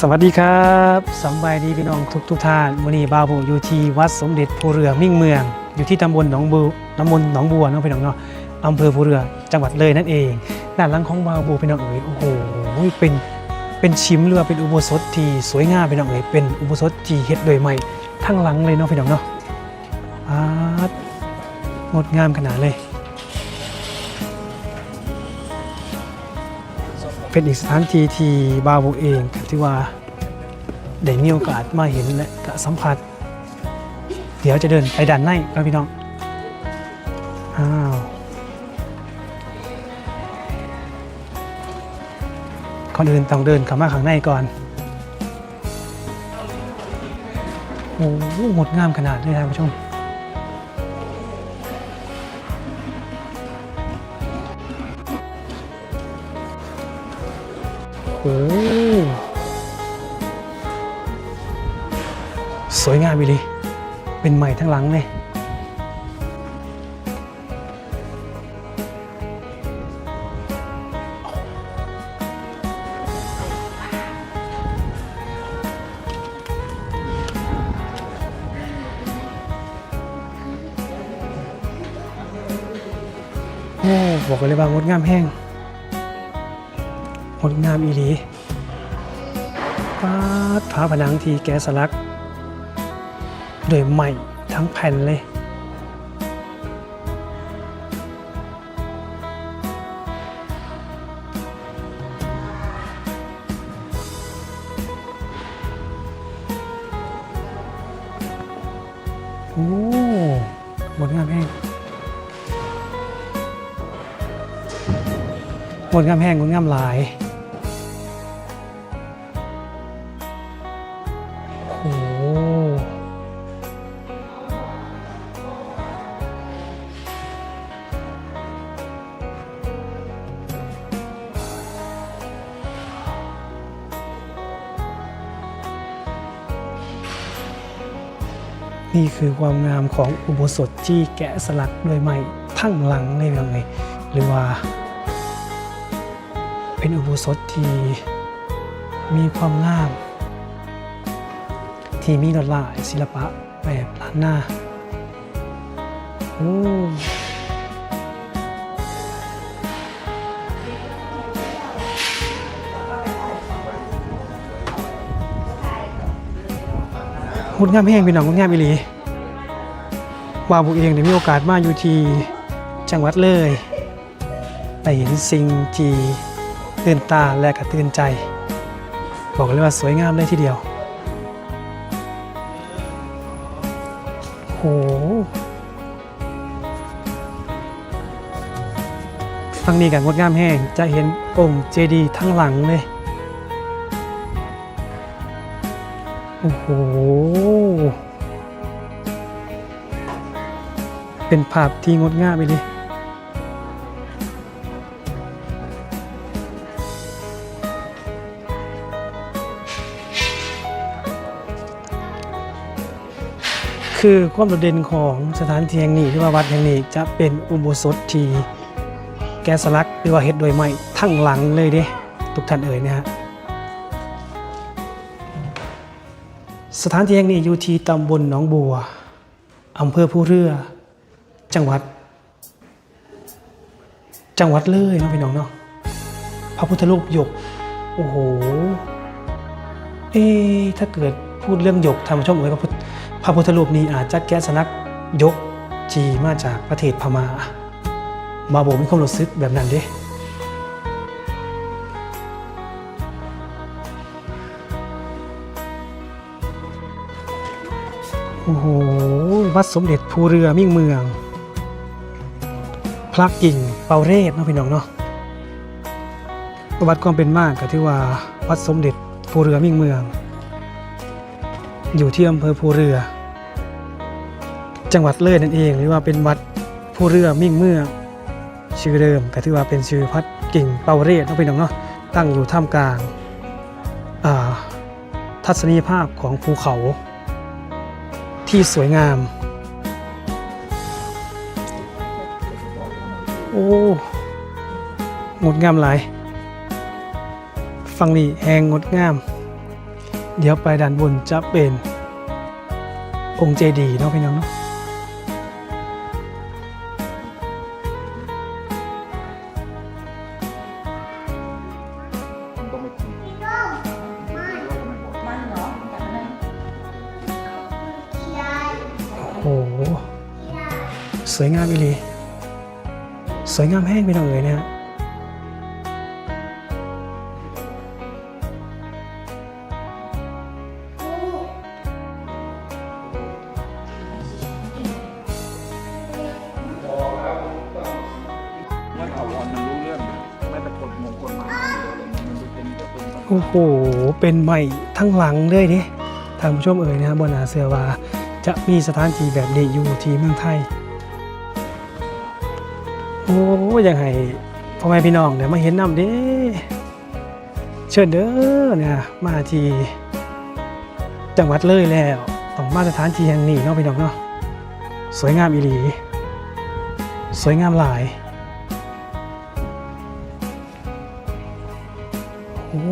สวัสดีครับสำบายดีพี่น้องทุกทุกท่านวันนี้บาวบุอยู่ที่วัดสมเด็จภูเรือมิ่งเมือง อยู่ที่ตำบลหนองบัวตำบลหนองบัวเนาะพี่น้องเนาะอำเภอภูเรือจังหวัดเลยนั่นเองด้านหลังของบาวบุพี่น้องเอ๋ยโอ้โหเป็นเป็นชิมเรือเป็นอุโบสถที่สวยงามพี่น้องเอ๋ยเป็นอุโบสถที่เฮ็ดโดยใหม่ทั้งหลังเลยเนาะพี่น้องเนาะงดงามขนาดเลย เป็นอีกสถานที่ที่บาวโบเองที่ว่าได้มีโอกาสมาเห็นและก็สัมผัส เดี๋ยวจะเดินไปด้านในครับพี่น้อง อ้าว ก่อนอื่นต้องเดินเข้ามาข้างในก่อน โอ้โหงดงามขนาดเลยท่านผู้ชม สวยงามไปเลยเป็นใหม่ทั้งหลังเลยโอ้บอกเลยว่างดงามแห้งงดงามอีหลีปาดฝาผนังทีแกสลัก โดวยใหม่ทั้งแผ่นเลย โอ้งดงามแห้งงดงามแห้งงดงามหลาย นี่คือความงามของอุโบสถที่แกะสลักด้วยไม้ทั้งหลังเลยยังไงหรือว่า เป็นอุโบสถที่มีความงาม ที่มีลวดลายศิลปะแบบล้านหน้า โอ้ งดงามแห้งเป็นหนังงดงามอีหลีวาบุเองเนี่มีโอกาสมาอยู่ที่จังหวัดเลยได้เห็นสิ่งที่ตื่นตาและกระตื่นใจ บอกเลยว่าสวยงามเลยทีเดียวโหฟังนี้กันงดงามแห้งจะเห็นองค์เจดีย์ทั้งหลังเลย โอ้โห เป็นภาพที่งดงามไปเลยคือความโดดเด่นของสถานที่แห่งนี้หรือว่าวัดแห่งนี้จะเป็นอุโบสถที่แกสลักหรือว่าเฮ็ดโดยไม้ทั้งหลังเลยเด้ทุกท่านเอ่ยนะฮะ สถานที่แห่งนี้อยู่ที่ตำบลหนองบัวอำเภอผู้เรือ จังหวัด จังหวัดเลยเนาะพี่น้องเนาะพระพุทธรูปหยก โอ้โห เอ๊ถ้าเกิดพูดเรื่องหยกทำช่องเอ๋ยพระพุทธพระพุทธรูปนี้อาจจะแกะสลักยกจีมาจากประเทศพม่า มาบอกมีความรู้สึกแบบนั้นเด้ โอ้โห วัดสมเด็จภูเรือมิ่งเมือง พระกิ่งเปาเรศเนาะพี่น้องเนาะประวัติความเป็นมากก็ที่ว่าวัดสมเด็จภูเรือมิ่งเมือง อยู่ที่อำเภอภูเรือ จังหวัดเลยนั่นเอง หรือว่าเป็นวัดภูเรือมิ่งเมืองชื่อเดิมก็ถือว่าเป็นชื่อพัดกิ่งเปาเรศเนาะพี่น้องเนาะตั้งอยู่ท่ามกลางทัศนียภาพของภูเขา ที่สวยงาม โอ้งดงามหลายฟังนี่แหงงดงาม เดี๋ยวไปด้านบนจะเป็นองค์เจดีย์เนาะพี่น้องเนาะ สวยงามอีลีสวยงามแห้งไปหน่อยเลยนะฮะโอ้โห เป็นใหม่ทั้งหลังเลยดิทางผู้ชมเอ๋ยนะฮะบนอาเซียวา จะมีสถานที่แบบนี้อยู่ที่เมืองไทย โอ้ยังไงพ่อแม่พี่น้องเดี๋ยวมาเห็นน้ำเด้เชิญเด้อเนี่ยมาที่จังหวัดเลยแล้วต้องมาสถานที่แห่งนี้เนาะพี่น้องเนาะสวยงามอีหลี สวยงามหลายโอ้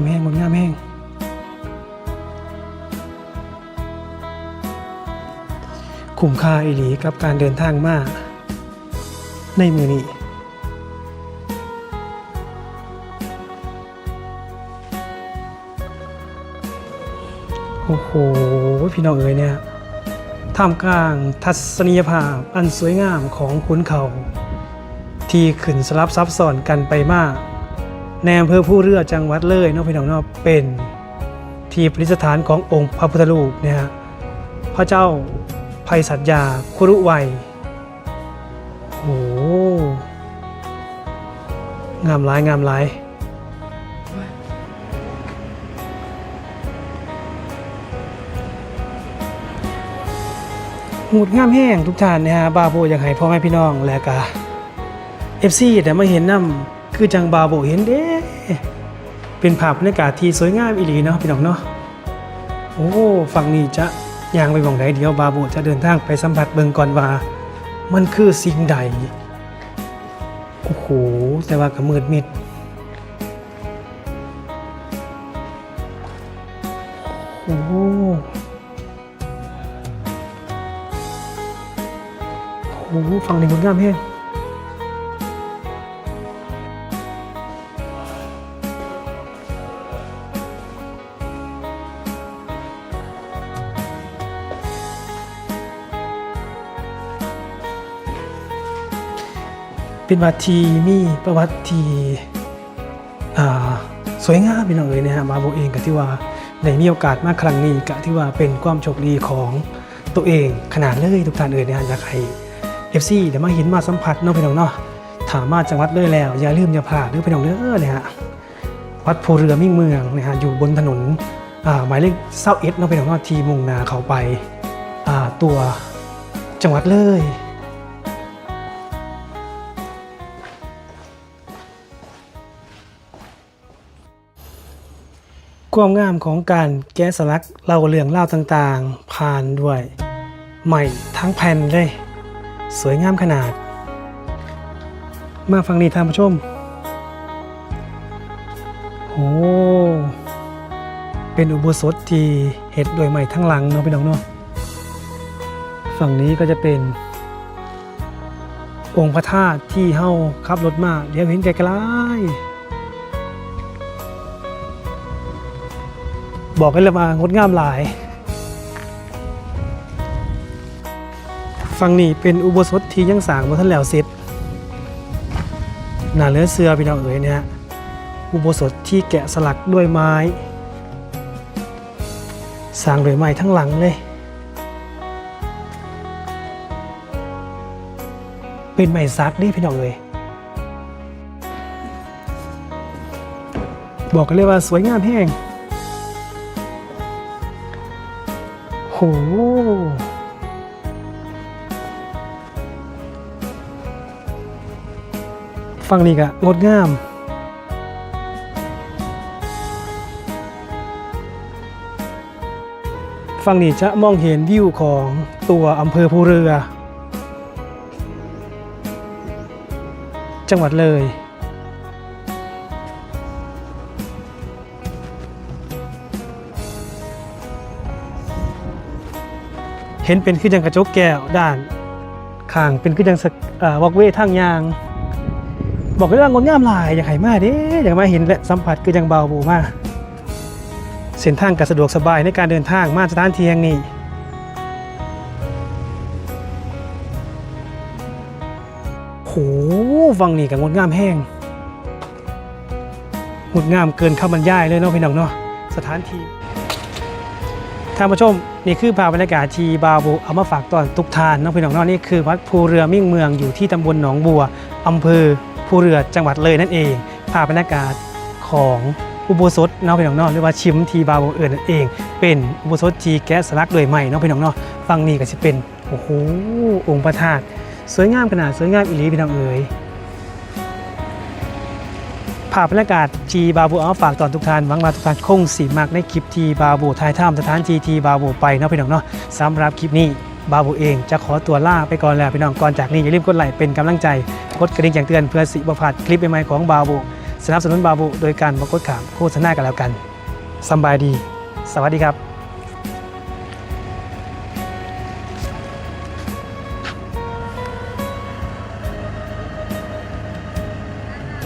ามแห้งงดงามแห้งคุ้มค่าอีหลีกับการเดินทางมาในมือนี้โอ้โห พี่น้องเอ๋ยเนี่ยท่ามกลางทัศนียภาพอันสวยงามของขุนเขา ที่ขึ้นสลับซับซ้อนกันไปมาก ในอำเภอผู้เรือจังหวัดเลยเนาะพี่น้องเนาะเป็นที่ประดิษฐานขององค์พระพุทธรูปเนี่ยฮะพระเจ้าภัยสัตยาคุรุวัยโอ้งามหลายงามหลายหมุดงามแห้งทุกท่านนะฮะบาโบอยากให้พ่อแม่พี่น้องและกะเอฟซีแต่มาเห็นน้ำ คือจังบาโบเห็นเด้ เป็นภาพบรรยากาศที่สวยงามอีหลีเนาะพี่น้องเนาะ โอ้ฝั่งนี้จะย่างไปบ่องใดเดียวบาโบจะเดินทางไปสัมผัสเบิงก่อนว่า มันคือสิ่งใด โอ้โห แต่ว่าก็มืดมิดโอ้โหโอ้โหฝั่งนี้งดงามแห้ง เป็นวัดที่มีประวัติที่อ่าสวยงามพี่น้องเอ๋ยนะฮะมาโบเองกับที่ว่าได้มีโอกาสมากครั้งนี้กะที่ว่าเป็นความโชคดีของตัวเองขนาดเลยทุกท่านเอ๋ยนะฮะอยากให้เอฟซีเดี๋ยวมาเห็นมาสัมผัสเน้องพี่น้องเนาะถามมาจังหวัดเลยแล้ว อย่าลืมอย่าพลาดเด้อพี่น้องเด้อเนี่ยฮะวัดโพเรือมิ่งเมืองนะฮะอยู่บนถนนอ่าหมายเลขเศร้าเอสน้องพี่น้องเนาะที่มุ่งนาเขาไปอ่าตัวจังหวัดเลย ความงามของการแกะสลักเล่าเรื่องเล่าต่างๆ ผ่านด้วยใหม่ทั้งแผ่นเลย สวยงามขนาด มาฟังนี้ท่านผู้ชมโอ้เป็นอุโบสถที่เห็ดโดวยใหม่ทั้งหลังเนาะพี่น้องเนาะฝั่งนี้ก็จะเป็น องค์พระธาตุที่เฮาขับรถมา เดี๋ยวเห็นไกลๆ บอกกันเลยว่างดงามหลาย ฝั่งนี้เป็นอุโบสถที่ยังสร้างบ่ทันแล้วเสร็จหน้าเลือเสือพี่น้องเอ๋ยเนี่ยอุโบสถที่แกะสลักด้วยไม้ สร้างด้วยไม้ทั้งหลังเลย เป็นไม้ซักนี่พี่น้องเอ๋ยบอกกันเลยว่าสวยงามแห้ง หฟังนี่กะงดงามทฝั่งนี้จะมองเห็นวิวของตัวอำเภอภูเรือ จังหวัดเลย ห็นเป็นคือจังกระจกแก้วด้านข้างเป็นคือจังสกอ่อวอกเวทางยาง บอกเลยว่างดงามหลายอยากให้มาเด้อยากมาเห็นและสัมผัสคือจังเบาบูมากเส้นทางก็สะดวกสบายในการเดินทางมาสถานที่แห่งนี้โหวังนี่กับงดงามแห้งงดงามเกินคำบรรยายเลยเนาะพี่น้องเนาะสถานที่ ท่านผู้ชมนี่คือภาพบรรยากาศที่บาบุเอามาฝากตอนทุกทานน้องพี่น้องเนาะนี่คือวัดภูเรือมิ่งเมืองอยู่ที่ตำบลหนองบัวอำเภอภูเรือจังหวัดเลยนั่นเองภาพบรรยากาศของอุโบสถน้องพี่น้องเนาะหรือว่าชิมทีบาบุเอิญนั่นเอง เป็นอุโบสถที่แกะสลักโดวยใหม่น้องพี่น้องเนาะฟังนี่ก็จะเป็นโอ้โหองค์พระธาตุสวยงามขนาดสวยงามอีหลีพี่น้องเอ๋ยาพบรรยากาศทีบาบูเอาฝากตอนทุกท่านหวังว่าทุกท่านคงสีมากในคลิปทีบาบูทายถ้ำสถานทีทีบาบูไปเนาะพี่น้องเนาะสำหรับคลิปนี้บาบูเองจะขอตัวลาไปก่อนแล้วพี่น้องก่อนจากนี้อย่าลืมกดไลค์เป็นกำลังใจกดกระดิ่งแจ้งเตือนเพื่อสิบพลาดคลิปใหม่ๆของบาบูสนับสนุนบาบูโดยการบกดขามโฆษณากันแล้วกันสบายดี สวัสดีครับ